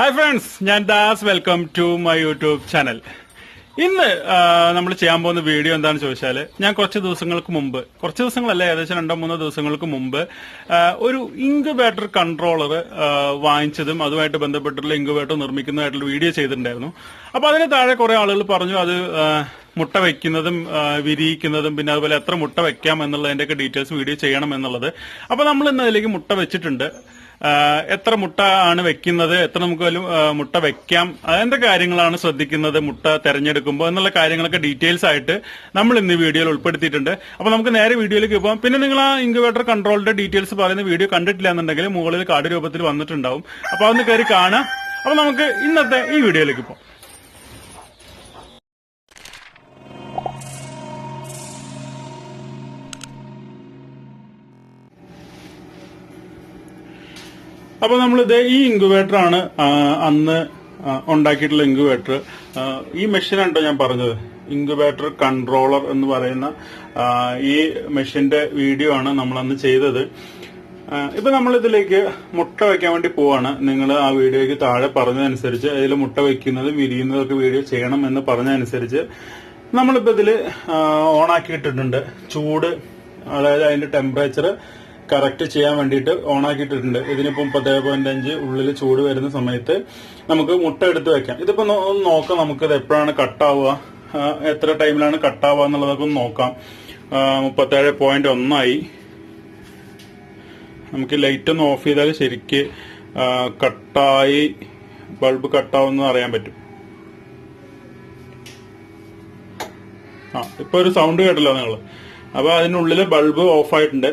Hi friends ഞാൻ Das. Welcome to my YouTube channel ഇന്ന് നമ്മൾ ചെയ്യാൻ പോകുന്ന വീഡിയോ എന്താണെന്ന് ചോദിച്ചാൽ ഞാൻ കുറച്ച് ദിവസങ്ങൾക്ക് മുമ്പ് കുറച്ച് ദിവസങ്ങളല്ല ഏകദേശം രണ്ടോ മൂന്നോ ദിവസങ്ങൾക്ക് മുമ്പ് ഒരു ഇൻക്യുബേറ്റർ കൺട്രോളർ വാങ്ങിച്ചതും അതുമായിട്ട് ബന്ധപ്പെട്ടുള്ള ഇൻക്യുബേറ്റർ നിർമ്മിക്കുന്നതായിട്ടുള്ള വീഡിയോ ചെയ്തിട്ടുണ്ടായിരുന്നു. അപ്പൊ അതിന് താഴെ കുറെ ആളുകൾ പറഞ്ഞു അത് മുട്ട വെക്കുന്നതും വിരിയിക്കുന്നതും പിന്നെ അതുപോലെ എത്ര മുട്ട വെക്കാം എന്നുള്ളതിന്റെയൊക്കെ ഡീറ്റെയിൽസ് വീഡിയോ ചെയ്യണം എന്നുള്ളത്. അപ്പൊ നമ്മൾ ഇന്ന് അതിലേക്ക് മുട്ട വെച്ചിട്ടുണ്ട്. എത്ര മുട്ട ആണ് വെക്കുന്നത് എത്ര നമുക്ക് മുട്ട വെക്കാം അതെന്ത കാര്യങ്ങളാണ് ശ്രദ്ധിക്കുന്നത് മുട്ട തെരഞ്ഞെടുക്കുമ്പോൾ എന്നുള്ള കാര്യങ്ങളൊക്കെ ഡീറ്റെയിൽസ് ആയിട്ട് നമ്മൾ ഇന്ന് വീഡിയോയിൽ ഉൾപ്പെടുത്തിയിട്ടുണ്ട്. അപ്പൊ നമുക്ക് നേരെ വീഡിയോയിലേക്ക് പോകാം പിന്നെ നിങ്ങൾ ആ ഇൻക്യുബേറ്റർ കൺട്രോളിന്റെ ഡീറ്റെയിൽസ് പറയുന്ന വീഡിയോ കണ്ടിട്ടില്ല എന്നുണ്ടെങ്കിൽ മുകളിൽ കാർഡ് രൂപത്തിൽ വന്നിട്ടുണ്ടാവും. അപ്പൊ അതൊന്ന് കയറി കാണാം. അപ്പൊ നമുക്ക് ഇന്നത്തെ ഈ വീഡിയോയിലേക്ക് പോകാം അപ്പൊ നമ്മളിത് ഈ ഇൻക്യുബേറ്റർ ആണ് അന്ന് ഉണ്ടാക്കിയിട്ടുള്ള ഇൻക്യുബേറ്റർ ഈ മെഷീനാണ് ഞാൻ പറഞ്ഞത്. ഇൻക്യുബേറ്റർ കൺട്രോളർ എന്ന് പറയുന്ന ഈ മെഷീന്റെ വീഡിയോ ആണ് നമ്മൾ അന്ന് ചെയ്തത് ഇപ്പൊ നമ്മൾ ഇതിലേക്ക് മുട്ട വെക്കാൻ വേണ്ടി പോവാണ്. നിങ്ങൾ ആ വീഡിയോയ്ക്ക് താഴെ പറഞ്ഞതനുസരിച്ച് അതിൽ മുട്ട വെക്കുന്നതും വിരിയുന്നതൊക്കെ വീഡിയോ ചെയ്യണം എന്ന് പറഞ്ഞതനുസരിച്ച് നമ്മളിപ്പോ ഇതിൽ ഓണാക്കിയിട്ടിട്ടുണ്ട് ചൂട് അതായത് അതിന്റെ ടെമ്പറേച്ചർ കറക്റ്റ് ചെയ്യാൻ വേണ്ടിയിട്ട് ഓൺ ആക്കിയിട്ടിട്ടുണ്ട് ഇതിനിപ്പം പത്തേ പോയിന്റ് അഞ്ച് ഉള്ളിൽ ചൂട് വരുന്ന സമയത്ത് നമുക്ക് മുട്ട എടുത്ത് വെക്കാം. ഇതിപ്പോ ഒന്ന് നോക്കാം നമുക്ക് ഇത് എപ്പോഴാണ് കട്ടാവുക എത്ര ടൈമിലാണ് കട്ടാവുക എന്നുള്ളതൊക്കെ ഒന്ന് നോക്കാം. മുപ്പത്തേഴ് പോയിന്റ് ഒന്നായി. നമുക്ക് ലൈറ്റ് ഒന്ന് ഓഫ് ചെയ്താൽ ശരിക്ക് കട്ടായി ബൾബ് കട്ടാവുമെന്ന് അറിയാൻ പറ്റും. ആ ഇപ്പൊ ഒരു സൗണ്ട് കേട്ടല്ലോ നിങ്ങൾ. അപ്പൊ അതിനുള്ളിൽ ബൾബ് ഓഫ് ആയിട്ടുണ്ട്.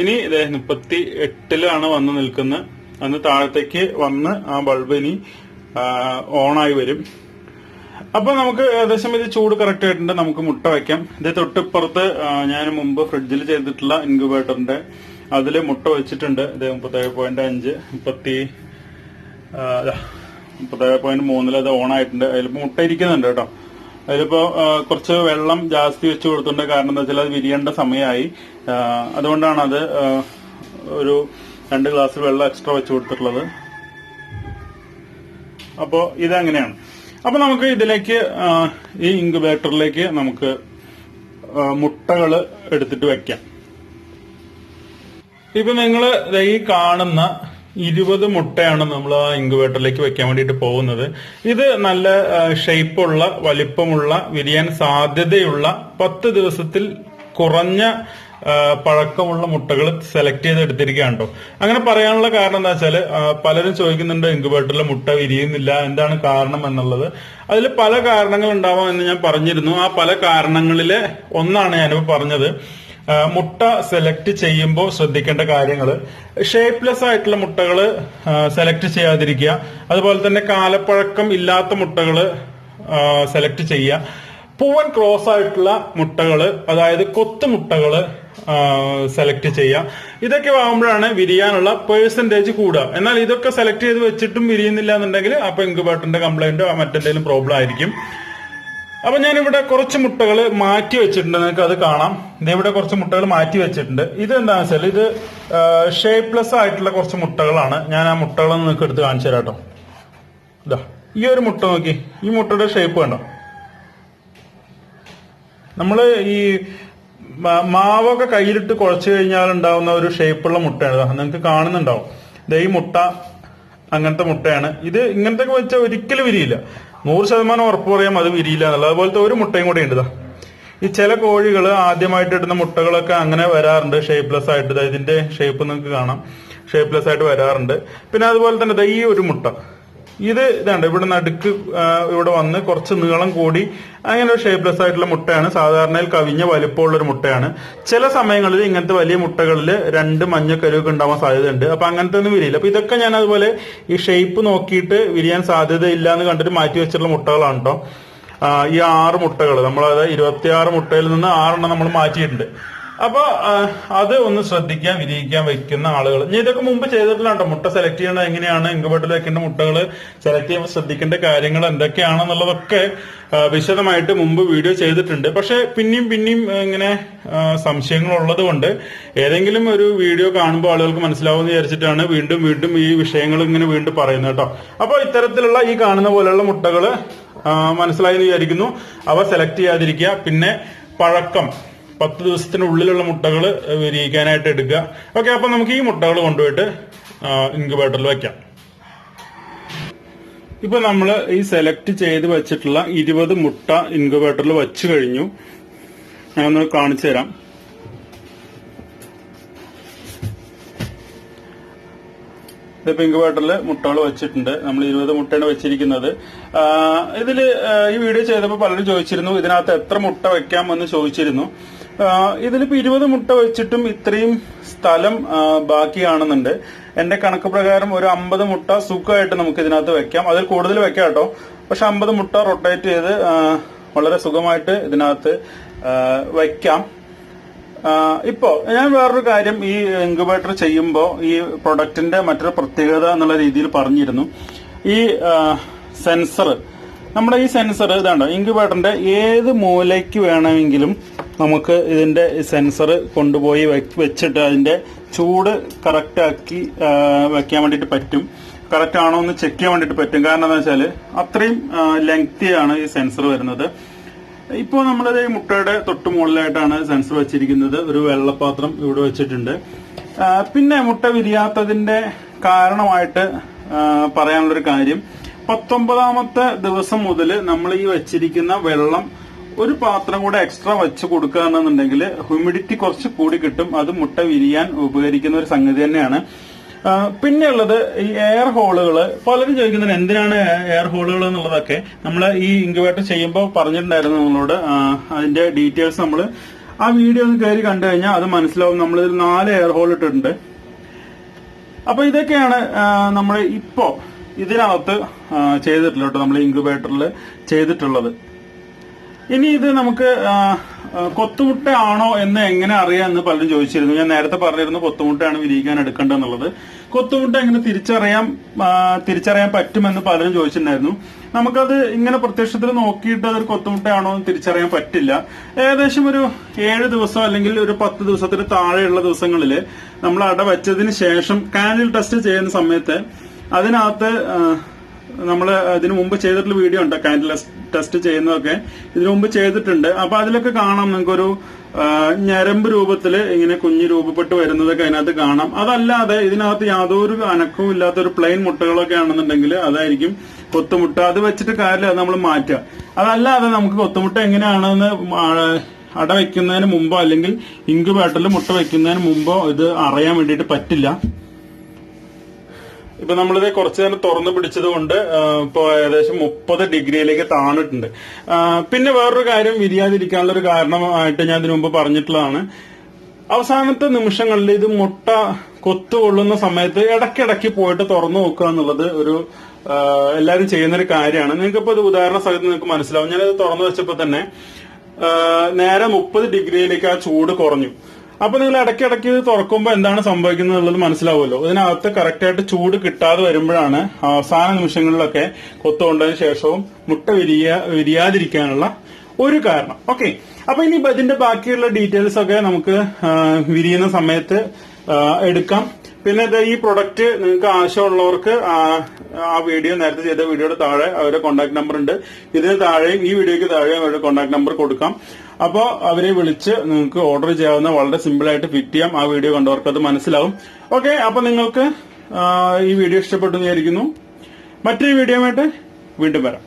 ഇനി ഇതേ മുപ്പത്തി എട്ടിലാണ് വന്ന് നിൽക്കുന്നത് അന്ന് താഴത്തേക്ക് വന്ന് ആ ബൾബ് ഇനി ഓണായി വരും. അപ്പൊ നമുക്ക് ഏകദേശം ഇത് ചൂട് കറക്റ്റ് ആയിട്ടുണ്ട്. നമുക്ക് മുട്ട വെക്കാം. ഇത് തൊട്ടിപ്പുറത്ത് ഞാൻ മുമ്പ് ഫ്രിഡ്ജിൽ ചെയ്തിട്ടുള്ള ഇൻക്യുബേറ്ററിന്റെ അതിൽ മുട്ട വെച്ചിട്ടുണ്ട്. ഇത് മുപ്പത്തേഴ് പോയിന്റ് അഞ്ച് മുപ്പത്തി മുപ്പത്തേഴ് പോയിന്റ് മൂന്നിൽ അത് ഓൺ ആയിട്ടുണ്ട് അതിലിപ്പോ മുട്ട ഇരിക്കുന്നുണ്ട് കേട്ടോ. അതിലിപ്പോ കുറച്ച് വെള്ളം ജാസ്തി വെച്ച് കൊടുത്തിട്ടുണ്ട് കാരണം എന്താ വെച്ചാൽ അത് വിരിയേണ്ട സമയമായി. അതുകൊണ്ടാണ് അത് ഒരു രണ്ട് ഗ്ലാസ് വെള്ളം എക്സ്ട്രാ വെച്ച് കൊടുത്തിട്ടുള്ളത്. അപ്പോ ഇതങ്ങനെയാണ്. അപ്പൊ നമുക്ക് ഇതിലേക്ക് ഈ ഇൻക്യുബേറ്ററിലേക്ക് നമുക്ക് മുട്ടകൾ എടുത്തിട്ട് വെക്കാം. ഇപ്പൊ നിങ്ങൾ ഈ കാണുന്ന ഇരുപത് മുട്ടയാണ് നമ്മൾ ആ ഇൻക്യുബേറ്ററിലേക്ക് വെക്കാൻ വേണ്ടിയിട്ട് പോകുന്നത്. ഇത് നല്ല ഷേപ്പുള്ള വലിപ്പമുള്ള വിരിയാൻ സാധ്യതയുള്ള പത്ത് ദിവസത്തിൽ കുറഞ്ഞ പഴക്കമുള്ള മുട്ടകൾ സെലക്ട് ചെയ്ത് എടുത്തിരിക്കുകയാണ് അങ്ങനെ പറയാനുള്ള കാരണം എന്താ വെച്ചാൽ പലരും ചോദിക്കുന്നുണ്ട് ഇൻക്യുബേറ്ററിൽ മുട്ട വിരിയുന്നില്ല എന്താണ് കാരണം എന്നുള്ളത്. അതിൽ പല കാരണങ്ങൾ ഉണ്ടാവാം എന്ന് ഞാൻ പറഞ്ഞിരുന്നു. ആ പല കാരണങ്ങളിലെ ഒന്നാണ് ഞാനിപ്പോ പറഞ്ഞത്. മുട്ട സെലക്ട് ചെയ്യുമ്പോൾ ശ്രദ്ധിക്കേണ്ട കാര്യങ്ങൾ ഷേപ്പ്ലെസ് ആയിട്ടുള്ള മുട്ടകൾ സെലക്ട് ചെയ്യാതിരിക്കുക. അതുപോലെ തന്നെ കാലപ്പഴക്കം ഇല്ലാത്ത മുട്ടകൾ സെലക്ട് ചെയ്യുക. പൂവൻ ക്രോസ് ആയിട്ടുള്ള മുട്ടകൾ അതായത് കൊത്തു മുട്ടകൾ സെലക്ട് ചെയ്യുക. ഇതൊക്കെ ആകുമ്പോഴാണ് വിരിയാനുള്ള പേഴ്സന്റേജ് കൂടുക. എന്നാൽ ഇതൊക്കെ സെലക്ട് ചെയ്ത് വെച്ചിട്ടും വിരിയുന്നില്ല എന്നുണ്ടെങ്കിൽ അപ്പൊ ഇൻക്യുബേറ്ററിന്റെ കംപ്ലൈന്റോ മറ്റെന്തെങ്കിലും പ്രോബ്ലം ആയിരിക്കും. അപ്പൊ ഞാനിവിടെ കുറച്ച് മുട്ടകൾ മാറ്റി വെച്ചിട്ടുണ്ട്. നിങ്ങൾക്ക് അത് കാണാം. ഇവിടെ കുറച്ച് മുട്ടകൾ മാറ്റി വെച്ചിട്ടുണ്ട്. ഇത് എന്താണെന്ന് വെച്ചാൽ ഇത് ഷേപ്പ്ലെസ് ആയിട്ടുള്ള കുറച്ച് മുട്ടകളാണ്. ഞാൻ ആ മുട്ടകൾ നിങ്ങൾക്ക് എടുത്ത് കാണിച്ചു തരാം കേട്ടോ. ഈ ഒരു മുട്ട നോക്കി. ഈ മുട്ടയുടെ ഷേപ്പ് കണ്ടോ? നമ്മൾ ഈ മാവൊക്കെ കയ്യിലിട്ട് കുഴച്ചു കഴിഞ്ഞാൽ ഉണ്ടാവുന്ന ഒരു ഷേപ്പുള്ള മുട്ടയാണ്. നിങ്ങൾക്ക് കാണുന്നുണ്ടാവും. ഈ മുട്ട അങ്ങനത്തെ മുട്ടയാണ്. ഇത് ഇങ്ങനത്തെ വെച്ചാൽ ഒരിക്കലും വിരിയില്ല. നൂറ് ശതമാനം ഉറപ്പ് പറയാം അത് വിരിയില്ല എന്നുള്ളത്. അതുപോലത്തെ ഒരു മുട്ടയും കൂടെ ഉണ്ട് ഈ ചില കോഴികൾ ആദ്യമായിട്ട് ഇടുന്ന മുട്ടകളൊക്കെ അങ്ങനെ വരാറുണ്ട് ഷേപ്പ്ലെസ് ആയിട്ട്. ഇതിന്റെ ഷേപ്പ് നിങ്ങൾക്ക് കാണാം. ഷേപ്പ്ലെസ് ആയിട്ട് വരാറുണ്ട്. പിന്നെ അതുപോലെ തന്നെ ഈ ഒരു മുട്ട. ഇത് ഇതാണ്ട് ഇവിടെ നടുക്ക് ഇവിടെ വന്ന് കുറച്ച് നീളം കൂടി അങ്ങനെ ഒരു ഷേപ്പ്ലെസ് ആയിട്ടുള്ള മുട്ടയാണ്. സാധാരണയിൽ കവിഞ്ഞ വലിപ്പമുള്ള ഒരു മുട്ടയാണ്. ചില സമയങ്ങളിൽ ഇങ്ങനത്തെ വലിയ മുട്ടകളിൽ രണ്ട് മഞ്ഞക്കരുവൊക്കെ ഉണ്ടാവാൻ സാധ്യതയുണ്ട്. അപ്പൊ അങ്ങനത്തെ ഒന്നും വിരിയില്ല. അപ്പൊ ഇതൊക്കെ ഞാൻ അതുപോലെ ഈ ഷേപ്പ് നോക്കിയിട്ട് വിരിയാൻ സാധ്യതയില്ല എന്ന് കണ്ടിട്ട് മാറ്റി വെച്ചിട്ടുള്ള മുട്ടകളാണ് കേട്ടോ ഈ ആറ് മുട്ടകൾ നമ്മളത് ഇരുപത്തിയാറ് മുട്ടയിൽ നിന്ന് ആറെണ്ണം നമ്മൾ മാറ്റിയിട്ടുണ്ട്. അപ്പൊ അത് ഒന്ന് ശ്രദ്ധിക്കാൻ വിരിയിക്കാൻ വെക്കുന്ന ആളുകൾ. ഞാൻ ഇതൊക്കെ മുമ്പ് ചെയ്തിട്ടില്ലാണ്ടോ? മുട്ട സെലക്ട് ചെയ്യണത് എങ്ങനെയാണ്? ഇൻക്യുബേറ്ററിൽ വെക്കേണ്ട മുട്ടകൾ സെലക്ട് ചെയ്യുമ്പോൾ ശ്രദ്ധിക്കേണ്ട കാര്യങ്ങൾ എന്തൊക്കെയാണെന്നുള്ളതൊക്കെ വിശദമായിട്ട് മുമ്പ് വീഡിയോ ചെയ്തിട്ടുണ്ട്. പക്ഷെ പിന്നെയും പിന്നെയും ഇങ്ങനെ സംശയങ്ങൾ ഉള്ളത് കൊണ്ട് ഏതെങ്കിലും ഒരു വീഡിയോ കാണുമ്പോൾ ആളുകൾക്ക് മനസ്സിലാവുമെന്ന് വിചാരിച്ചിട്ടാണ് വീണ്ടും വീണ്ടും ഈ വിഷയങ്ങൾ ഇങ്ങനെ വീണ്ടും പറയുന്നത് കേട്ടോ. അപ്പോൾ ഇത്തരത്തിലുള്ള ഈ കാണുന്ന പോലെയുള്ള മുട്ടകൾ മനസ്സിലായി എന്ന് വിചാരിക്കുന്നു. അവ സെലക്ട് ചെയ്യാതിരിക്കുക. പിന്നെ പഴക്കം. പത്ത് ദിവസത്തിനുള്ളിലുള്ള മുട്ടകൾ വിരിയിക്കാനായിട്ട് എടുക്കുക. ഓക്കെ അപ്പൊ നമുക്ക് ഈ മുട്ടകൾ കൊണ്ടുപോയിട്ട് ഇൻക്യുബേറ്ററിൽ വെക്കാം. ഇപ്പൊ നമ്മൾ ഈ സെലക്ട് ചെയ്ത് വെച്ചിട്ടുള്ള ഇരുപത് മുട്ട ഇൻക്യുബേറ്ററിൽ വെച്ചു കഴിഞ്ഞു. ഞാനൊന്ന് കാണിച്ചു തരാം. ഇതിപ്പോ ഇൻക്യുബേറ്ററിൽ മുട്ടകൾ വെച്ചിട്ടുണ്ട്. നമ്മൾ ഇരുപത് മുട്ടയാണ് വെച്ചിരിക്കുന്നത്. ഇതിൽ ഈ വീഡിയോ ചെയ്തപ്പോൾ പലരും ചോദിച്ചിരുന്നു ഇതിനകത്ത് എത്ര മുട്ട വെക്കാം എന്ന് ചോദിച്ചിരുന്നു. ഇതിലിപ്പോ ഇരുപത് മുട്ട വെച്ചിട്ടും ഇത്രയും സ്ഥലം ബാക്കിയാണെന്നുണ്ട്. എന്റെ കണക്ക് പ്രകാരം ഒരു അമ്പത് മുട്ട സുഖമായിട്ട് നമുക്ക് ഇതിനകത്ത് വെക്കാം. അതിൽ കൂടുതൽ വെക്കാം കേട്ടോ. പക്ഷെ അമ്പത് മുട്ട റൊട്ടേറ്റ് ചെയ്ത് വളരെ സുഖമായിട്ട് ഇതിനകത്ത് വയ്ക്കാം ഇപ്പോ ഞാൻ വേറൊരു കാര്യം ഈ ഇൻക്യുബേറ്റർ ചെയ്യുമ്പോൾ ഈ പ്രൊഡക്റ്റിന്റെ മറ്റൊരു പ്രത്യേകത എന്നുള്ള രീതിയിൽ പറഞ്ഞിരുന്നു. ഈ സെൻസർ നമ്മുടെ ഈ സെൻസർ ഇതാണ്ടോ ഇൻക്യുബേറ്ററിന്റെ ഏത് മൂലയ്ക്ക് വേണമെങ്കിലും നമുക്ക് ഇതിന്റെ സെൻസർ കൊണ്ടുപോയി വെച്ചിട്ട് അതിന്റെ ചൂട് കറക്റ്റാക്കി വയ്ക്കാൻ വേണ്ടിയിട്ട് പറ്റും. കറക്റ്റ് ആണോ എന്ന് ചെക്ക് ചെയ്യാൻ വേണ്ടിയിട്ട് പറ്റും. കാരണം എന്താ വെച്ചാൽ അത്രയും ലെങ്തിയാണ് ഈ സെൻസർ വരുന്നത്. ഇപ്പോൾ നമ്മൾ ഈ മുട്ടയുടെ തൊട്ട് മുകളിലായിട്ടാണ് സെൻസർ വെച്ചിരിക്കുന്നത്. ഒരു വെള്ളപ്പാത്രം ഇവിടെ വെച്ചിട്ടുണ്ട്. പിന്നെ മുട്ട വിരിയാത്തതിന്റെ കാരണമായിട്ട് പറയാനുള്ളൊരു കാര്യം. പത്തൊമ്പതാമത്തെ ദിവസം മുതൽ നമ്മൾ ഈ വെച്ചിരിക്കുന്ന വെള്ളം ഒരു പാത്രം കൂടെ എക്സ്ട്രാ വെച്ച് കൊടുക്കുകയാണെന്നുണ്ടെങ്കിൽ ഹ്യൂമിഡിറ്റി കുറച്ച് കൂടി കിട്ടും. അത് മുട്ട വിരിയാൻ ഉപകരിക്കുന്ന ഒരു സംഗതി തന്നെയാണ്. പിന്നെയുള്ളത് ഈ എയർ ഹോളുകൾ പലരും ചോദിക്കുന്നത് എന്തിനാണ് എയർ ഹോളുകൾ എന്നുള്ളതൊക്കെ. നമ്മൾ ഈ ഇൻക്യുബേറ്റർ ചെയ്യുമ്പോൾ പറഞ്ഞിട്ടുണ്ടായിരുന്നു നിങ്ങളോട് അതിന്റെ ഡീറ്റെയിൽസ് നമ്മൾ ആ വീഡിയോ ഒന്ന് കയറി കണ്ടു കഴിഞ്ഞാൽ അത് മനസ്സിലാവും. നമ്മൾ ഇതിൽ നാല് എയർ ഹോൾ ഇട്ടിട്ടുണ്ട്. അപ്പൊ ഇതൊക്കെയാണ് നമ്മൾ ഇപ്പോ ഇതിനകത്ത് ചെയ്തിട്ടുള്ളത് കേട്ടോ നമ്മൾ ഇൻക്യുബേറ്ററിൽ ചെയ്തിട്ടുള്ളത്. ഇനി ഇത് നമുക്ക് കൊത്തുമുട്ട ആണോ എന്ന് എങ്ങനെ അറിയാം എന്ന് പലരും ചോദിച്ചിരുന്നു. ഞാൻ നേരത്തെ പറഞ്ഞിരുന്നു കൊത്തുമുട്ടയാണ് വിരിയിക്കാൻ എടുക്കേണ്ടതെന്നുള്ളത് കൊത്തുമുട്ട എങ്ങനെ തിരിച്ചറിയാൻ തിരിച്ചറിയാൻ പറ്റുമെന്ന് പലരും ചോദിച്ചിട്ടുണ്ടായിരുന്നു. നമുക്കത് ഇങ്ങനെ പ്രത്യക്ഷത്തിൽ നോക്കിയിട്ട് അതൊരു കൊത്തുമുട്ടയാണോ എന്ന് തിരിച്ചറിയാൻ പറ്റില്ല. ഏകദേശം ഒരു ഏഴ് ദിവസം അല്ലെങ്കിൽ ഒരു പത്ത് ദിവസത്തിന് താഴെയുള്ള ദിവസങ്ങളിൽ നമ്മൾ അട വെച്ചതിന് ശേഷം കാൻഡിൽ ടെസ്റ്റ് ചെയ്യുന്ന സമയത്ത് അതിനകത്ത് നമ്മൾ ഇതിനു മുമ്പ് ചെയ്തിട്ടുള്ള വീഡിയോ ഉണ്ട്? കാൻഡിൽ ടെസ്റ്റ് ചെയ്യുന്നതൊക്കെ. ഇതിനു മുമ്പ് ചെയ്തിട്ടുണ്ട്. അപ്പൊ അതിലൊക്കെ കാണാം. നിങ്ങൾക്കൊരു ഞരമ്പ് രൂപത്തിൽ ഇങ്ങനെ കുഞ്ഞ് രൂപപ്പെട്ട് വരുന്നതൊക്കെ അതിനകത്ത് കാണാം. അതല്ലാതെ ഇതിനകത്ത് യാതൊരു അനക്കവും ഇല്ലാത്ത ഒരു പ്ലെയിൻ മുട്ടകളൊക്കെ ആണെന്നുണ്ടെങ്കിൽ അതായിരിക്കും കൊത്തുമുട്ട. അത് വെച്ചിട്ട് കാര്യമില്ല. നമ്മൾ മാറ്റുക. അതല്ലാതെ നമുക്ക് കൊത്തുമുട്ട എങ്ങനെയാണെന്ന് അട വെക്കുന്നതിന് മുമ്പോ അല്ലെങ്കിൽ ഇൻക്യുബേറ്ററിൽ മുട്ട വെക്കുന്നതിന് മുമ്പോ ഇത് അറിയാൻ വേണ്ടിയിട്ട് പറ്റില്ല. ഇപ്പൊ നമ്മളിത് കുറച്ച് നേരം തുറന്നു പിടിച്ചത് കൊണ്ട് ഇപ്പൊ ഏകദേശം മുപ്പത് ഡിഗ്രിയിലേക്ക് താണിട്ടുണ്ട്. പിന്നെ വേറൊരു കാര്യം വിരിയാതിരിക്കാനുള്ള ഒരു കാരണമായിട്ട് ഞാൻ ഇതിനു മുമ്പ് പറഞ്ഞിട്ടുള്ളതാണ്. അവസാനത്തെ നിമിഷങ്ങളിൽ ഇത് മുട്ട കൊത്തുകൊള്ളുന്ന സമയത്ത് ഇടയ്ക്കിടയ്ക്ക് പോയിട്ട് തുറന്നു നോക്കുക എന്നുള്ളത് ഒരു എല്ലാവരും ചെയ്യുന്ന ഒരു കാര്യമാണ്. നിങ്ങൾക്ക് ഇപ്പൊ ഇത് ഉദാഹരണ സഹിതം നിങ്ങൾക്ക് മനസ്സിലാവും. ഞാനത് തുറന്നു വെച്ചപ്പോ തന്നെ നേരെ മുപ്പത് ഡിഗ്രിയിലേക്ക് ആ ചൂട് കുറഞ്ഞു. അപ്പൊ നിങ്ങൾ ഇടയ്ക്കിടയ്ക്ക് ഇത് തുറക്കുമ്പോൾ എന്താണ് സംഭവിക്കുന്നത് എന്നുള്ളത് മനസ്സിലാവുമല്ലോ. ഇതിനകത്ത് കറക്റ്റ് ആയിട്ട് ചൂട് കിട്ടാതെ വരുമ്പോഴാണ് അവസാന നിമിഷങ്ങളിലൊക്കെ കൊത്തുകൊണ്ടതിന് ശേഷവും മുട്ട വിരിയ വിരിയാതിരിക്കാനുള്ള ഒരു കാരണം. ഓക്കെ അപ്പൊ ഇനി ഇതിന്റെ ബാക്കിയുള്ള ഡീറ്റെയിൽസ് ഒക്കെ നമുക്ക് വിരിയുന്ന സമയത്ത് എടുക്കാം. പിന്നെ ഈ പ്രൊഡക്റ്റ് നിങ്ങൾക്ക് ആവശ്യമുള്ളവർക്ക് ആ വീഡിയോ നേരത്തെ ചെയ്ത വീഡിയോയുടെ താഴെ അവരുടെ കോൺടാക്ട് നമ്പർ ഉണ്ട്. ഇതിന് താഴെയും ഈ വീഡിയോയ്ക്ക് താഴെയും അവരുടെ കോൺടാക്ട് നമ്പർ കൊടുക്കാം. അപ്പോൾ അവരെ വിളിച്ച് നിങ്ങൾക്ക് ഓർഡർ ചെയ്യാവുന്ന വളരെ സിമ്പിൾ ആയിട്ട് ഫിറ്റ് ചെയ്യാം. ആ വീഡിയോ കണ്ടവർക്ക് അത് മനസ്സിലാവും. ഓക്കെ അപ്പൊ നിങ്ങൾക്ക് ഈ വീഡിയോ ഇഷ്ടപ്പെട്ടു എന്ന് വിചാരിക്കുന്നു. മറ്റൊരു വീഡിയോ ആയിട്ട് വീണ്ടും വരാം.